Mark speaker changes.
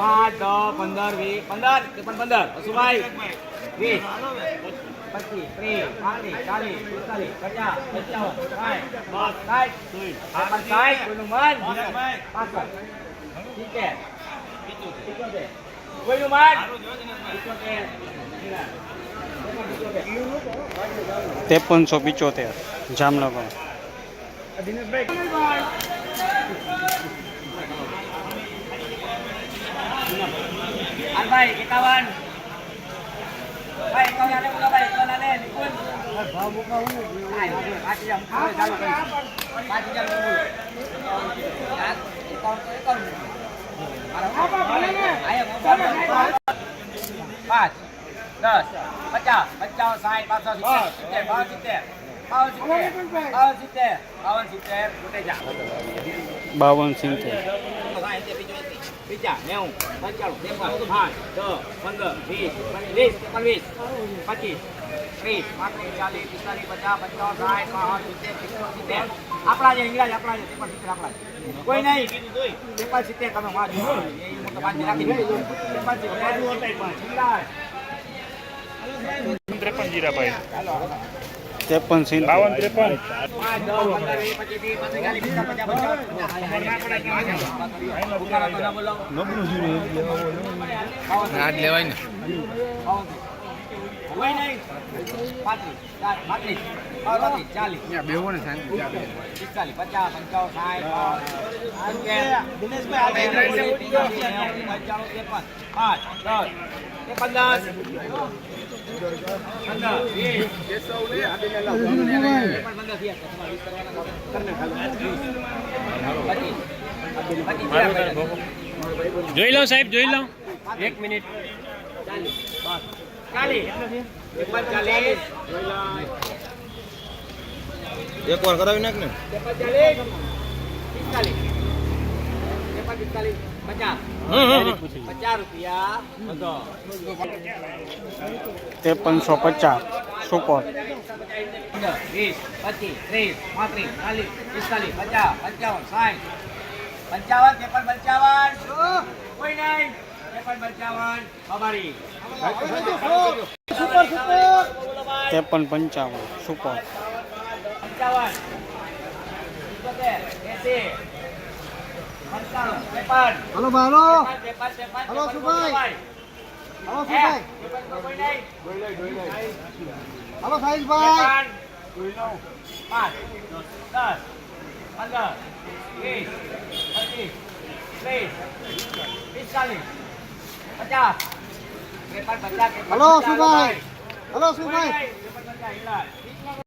Speaker 1: પાંચ દસ પંદર વીસ પંદર ત્રેપન પંદર. વસુભાઈ વીસ પચીસ ત્રીસ પાંત્રીસ ચાલીસ પિસ્તાલીસ પચાસ પંચાવન સાઠ સાઠ ત્રેપન સાઠ ગુરુમાન પાસઠ. સિત્તેર સિત્તોતેર ગુરુમાન સિત્તોતેર
Speaker 2: ત્રેપનસો પિચોતેર જામનગર.
Speaker 1: ભાઈ, એકાવન. ભાઈ એકાવન આલે બોલો ભાઈ ભાવ પાંચ હજાર ચાલુ કરી. પાંચ હજાર આયા પાંચ, દસ, પચાસ, પંચાવન, સાઠ પાંચસો સિત્તેર બાવન સિત્તેર. બાવન સિત્તેર. બાવન બાવન, સિત્તેર ઉઠે જા
Speaker 2: બાવન સિત્તેર
Speaker 1: બીજા નેવું પંચાણું ત્રેપન પાંચ દસ પંદર વીસ વીસ પચીસ પચીસ ત્રીસ ચાલીસ પિસ્તાલીસ પચાસ પંચાવન સાઠ પાંચ સિત્તેર સિત્તેર સિત્તેર આપણા જે ઇંગ્રાજ આપણા જે ત્રેપન સિત્તેર આપણા કોઈ નહીં ત્રેપન સિત્તેર તમે ઇંગ્રાજ.
Speaker 3: ત્રેપન જીરાભાઈ
Speaker 2: ત્રેપન સીન
Speaker 3: બાવન ત્રેપન.
Speaker 4: લેવાય ને.
Speaker 3: જોઈ લો સાહેબ જોઈ લો
Speaker 1: એક મિનિટ ચાલીસ બસ ચાલીસ ત્રેપન ચાલીસ
Speaker 4: એક વાર કરાવી નાખ ને
Speaker 2: ત્રેપનસો પચાસ સુપર
Speaker 1: વીસ પચીસ. ત્રીસ પાંત્રીસ ચાલીસ પિસ્તાલીસ પચાસ પંચાવન સાઠ. પંચાવન ત્રેપન પંચાવન. કોઈ નહીં. ત્રેપન પંચાવન સુપર
Speaker 5: હલો
Speaker 1: ત્રેપન
Speaker 5: હલો, સુભાઈ. હલો? સુભાઈ? હલો સાહિલભાઈ
Speaker 1: પાંચ દસ પંદર વીસ પચીસ ત્રીસ પિસ્તાલીસ પચાસ ત્રેપન પચાસ ત્રેપન,
Speaker 5: હલો સુભાઈ
Speaker 1: ભાઈ.
Speaker 5: હલો સુભાઈ.